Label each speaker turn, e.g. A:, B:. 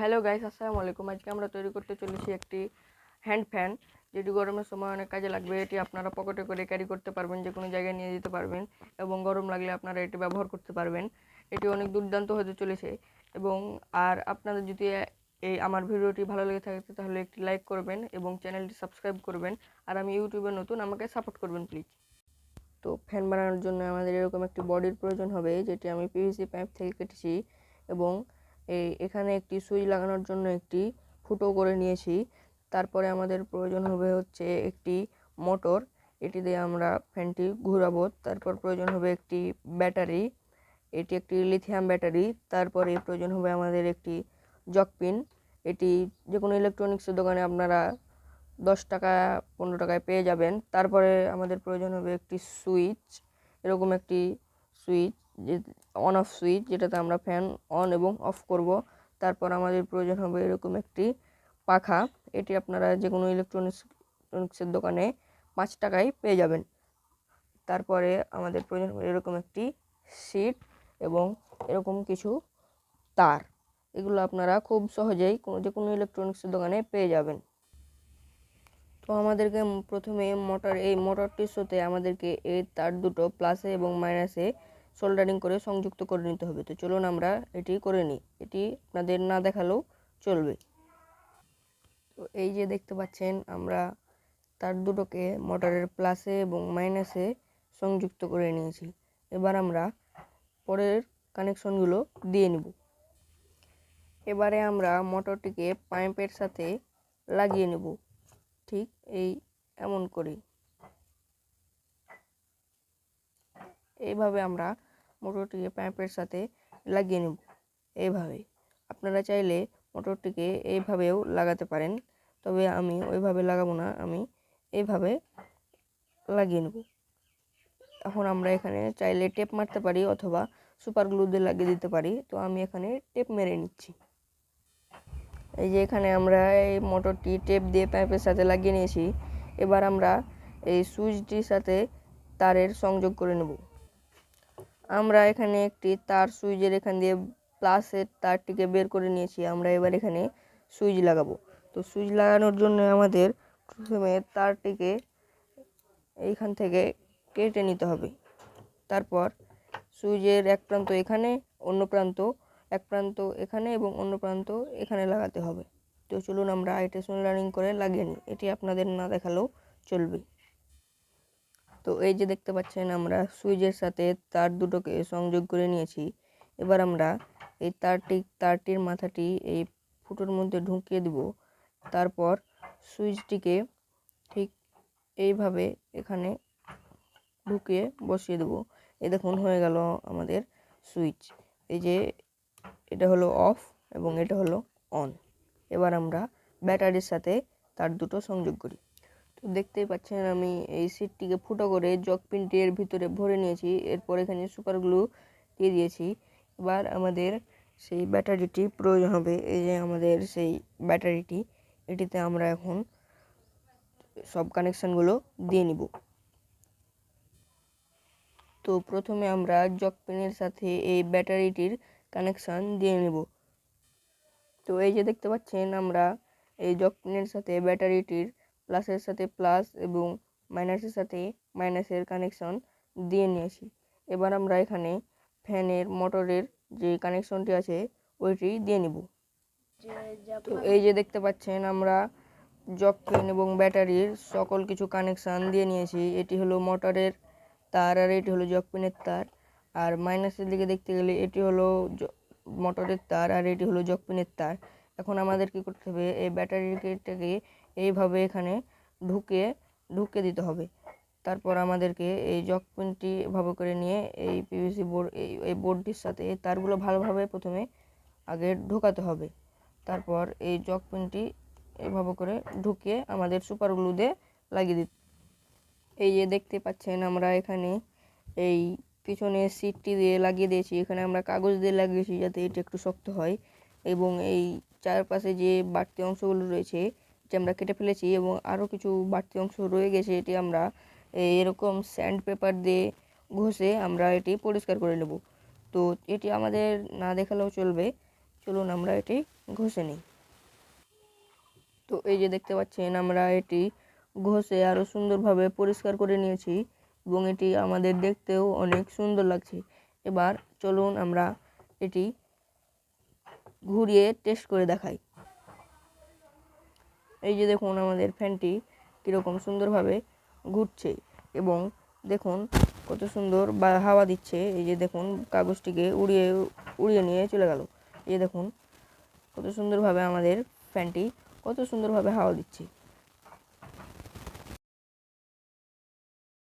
A: Hello guys আসসালামু আলাইকুম। আজকে আমরা তৈরি করতে চলেছি একটি হ্যান্ড ফ্যান যেটি গরমের সময় অনেক কাজে লাগবে। এটি আপনারা পকেটে করে ক্যারি করতে পারবেন যে কোনো জায়গায় নিয়ে যেতে পারবেন এবং গরম লাগলে আপনারা এটি ব্যবহার করতে পারবেন। এটি অনেক দুর্দান্ত হতে চলেছে এবং আর আপনাদের যদি এই আমার ভিডিওটি ভালো লেগে থাকে, তাহলে একটি লাইক করবেন এবং চ্যানেলটি সাবস্ক্রাইব করবেন। আর আমি ইউটিউবে নতুন, আমাকে সাপোর্ট করবেন প্লিজ তো ফ্যান বানানোর জন্য আমাদের এরকম একটি বডির প্রয়োজন হবে, যেটি আমি পিভিসি পাইপ থেকে কেটেছি এবং এই এখানে একটি সুইচ লাগানোর জন্য একটি ফুটো করে নিয়েছি। তারপরে আমাদের প্রয়োজন হবে হচ্ছে একটি মোটর। এটি দিয়ে আমরা ফ্যানটি ঘুরাবো। তারপর প্রয়োজন হবে একটি ব্যাটারি। এটি একটি লিথিয়াম ব্যাটারি। তারপরে প্রয়োজন হবে আমাদের একটি জকপিন এটি যে কোনো ইলেকট্রনিক্সের দোকানে আপনারা দশ টাকা, পনেরো টাকায় পেয়ে যাবেন। তারপরে আমাদের প্রয়োজন হবে একটি সুইচ। এরকম একটি সুইচ। যে অন অফ সুইচ যেটাতে আমরা ফ্যান অন এবং অফ করব। তারপর আমাদের প্রয়োজন হবে এরকম একটি পাখা। এটি আপনারা যে কোনো ইলেকট্রনিক্স ইলেকট্রনিক্সের দোকানে পাঁচ টাকায় পেয়ে যাবেন। তারপরে আমাদের প্রয়োজন হবে এরকম একটি সিট এবং এরকম কিছু তার। এগুলো আপনারা খুব সহজেই কোনো যে কোনো ইলেকট্রনিক্সের দোকানে পেয়ে যাবেন। তো আমাদেরকে প্রথমে মোটর এই মোটরটির সাথে আমাদেরকে এই তার দুটো প্লাসে এবং মাইনাসে সোল্ডারিং করে সংযুক্ত করে নিতে হবে। তো চলুন আমরা এটি করে নিই। এটি আপনাদের না দেখালেও চলবে। তো এই যে দেখতে পাচ্ছেন, আমরা তার দুটোকে মোটরের প্লাসে এবং মাইনাসে সংযুক্ত করে নিয়েছি। এবার আমরা পরের কানেকশনগুলো দিয়ে নিব। এবারে আমরা মোটরটিকে পাইপের সাথে লাগিয়ে নেব। ঠিক এই এমন করি এইভাবে আমরা মোটরটিকে পাইপের সাথে লাগিয়ে নেব এইভাবে আপনারা চাইলে মোটরটিকে এইভাবেও লাগাতে পারেন, তবে আমি ওইভাবে লাগাবো না, আমি এইভাবে লাগিয়ে নেব। এখন আমরা এখানে চাইলে টেপ মারতে পারি অথবা সুপার গ্লু দিয়ে লাগিয়ে দিতে পারি, তো আমি এখানে টেপ মেরে নিচ্ছি। এই যে এখানে আমরা এই মোটরটি টেপ দিয়ে পাইপের সাথে লাগিয়ে নিয়েছি, এবার আমরা এই সুইচটির সাথে তারের সংযোগ করে নেব। আমরা এখানে একটি তার সুইচের এখান দিয়ে প্লাসের তারটিকে বের করে নিয়েছি। আমরা এবার এখানে সুইচ লাগাবো। তো সুইচ লাগানোর জন্য আমাদের প্রথমে তারটিকে এইখান থেকে কেটে নিতে হবে। তারপর সুইচের এক প্রান্ত এখানে, অন্য প্রান্ত এক প্রান্ত এখানে এবং অন্য প্রান্ত এখানে লাগাতে হবে। তো চলুন আমরা এটা সোল্ডারিং করে লাগিয়ে নিই। এটি আপনাদের না দেখালেও চলবে। তো এই যে দেখতে পাচ্ছেন আমরা সুইচের সাথে তার দুটোকে সংযোগ করে নিয়েছি। এবার আমরা এই তারটি, তারটির মাথাটি এই ফুটোর মধ্যে ঢুকিয়ে দিব। তারপর সুইচটিকে ঠিক এইভাবে এখানে ঢুকিয়ে বসিয়ে দেবো। এই দেখুন, হয়ে গেল আমাদের সুইচ। এই যে এটা হলো অফ এবং এটা হলো অন। এবার আমরা ব্যাটারির সাথে তার দুটো সংযোগ করি। তো দেখতেই পাচ্ছেন আমি এই সিটটিকে ফুটো করে জগ পিনটি এর ভিতরে ভরে নিয়েছি। এরপর এখানে সুপার গ্লু দিয়ে দিয়েছি। এবার আমাদের সেই ব্যাটারিটি প্রয়োজন হবে। এই যে আমাদের সেই ব্যাটারিটি, এটিতে আমরা এখন সব কানেকশানগুলো দিয়ে নিব। তো প্রথমে আমরা জক পিনের সাথে এই ব্যাটারিটির কানেকশান দিয়ে নেব। তো এই যে দেখতে পাচ্ছেন আমরা এই জক পিনের সাথে ব্যাটারিটির প্লাসের সাথে প্লাস এবং মাইনাসের সাথে মাইনাসের কানেকশন দিয়ে নিয়েছি। এবার আমরা এখানে ফ্যানের মোটরের যে কানেকশনটি আছে, ওইটি দিয়ে নিব। তো এই যে দেখতে পাচ্ছেন, আমরা জক পিন এবং ব্যাটারির সকল কিছু কানেকশান দিয়ে নিয়েছি। এটি হলো মোটরের তার আর এটি হলো জক পিনের তার। আর মাইনাসের দিকে দেখতে গেলে এটি হলো মোটরের তার আর এটি হলো জক পিনের তার। এখন আমাদের কি করতে হবে এই ব্যাটারিটাকে এইভাবে এখানে ঢুকে ঢুকে দিতে হবে। তারপর আমাদেরকে এই জক পিনটি এভাবে করে নিয়ে এই পিভিসি বোর্ড এই বোর্ডটির সাথে তারগুলো ভালোভাবে প্রথমে আগে ঢোকাতে হবে। তারপর এই জক পিনটি এভাবে করে ঢুকিয়ে আমাদের সুপার গ্লু দিয়ে লাগিয়ে দিতে এই যে দেখতে পাচ্ছেন আমরা এখানে এই পিছনে সিটটি দিয়ে লাগিয়ে দিয়েছি। এখানে আমরা কাগজ দিয়ে লাগিয়েছি যাতে এটি একটু শক্ত হয় এবং এই চারপাশে যে বাড়তি অংশগুলো রয়েছে এটি আমরা কেটে ফেলেছি এবং আরও কিছু বাড়তি অংশ রয়ে গেছে, এটি আমরা এরকম স্যান্ড পেপার দিয়ে ঘষে আমরা এটি পরিষ্কার করে নেব। তো এটি আমাদের না দেখালেও চলবে। চলুন আমরা এটি ঘষে নিই। তো এই যে দেখতে পাচ্ছেন, আমরা এটি ঘষে আরও সুন্দরভাবে পরিষ্কার করে নিয়েছি এবং এটি আমাদের দেখতেও অনেক সুন্দর লাগছে। এবার চলুন আমরা এটি ঘুরিয়ে টেস্ট করে দেখাই। এই যে দেখুন আমাদের ফ্যানটি কীরকম সুন্দরভাবে ঘুরছে এবং দেখুন কত সুন্দর বা হাওয়া দিচ্ছে। এই যে দেখুন কাগজটিকে উড়িয়ে উড়িয়ে নিয়ে চলে গেল। এই দেখুন কত সুন্দরভাবে আমাদের ফ্যানটি কত সুন্দরভাবে হাওয়া দিচ্ছে।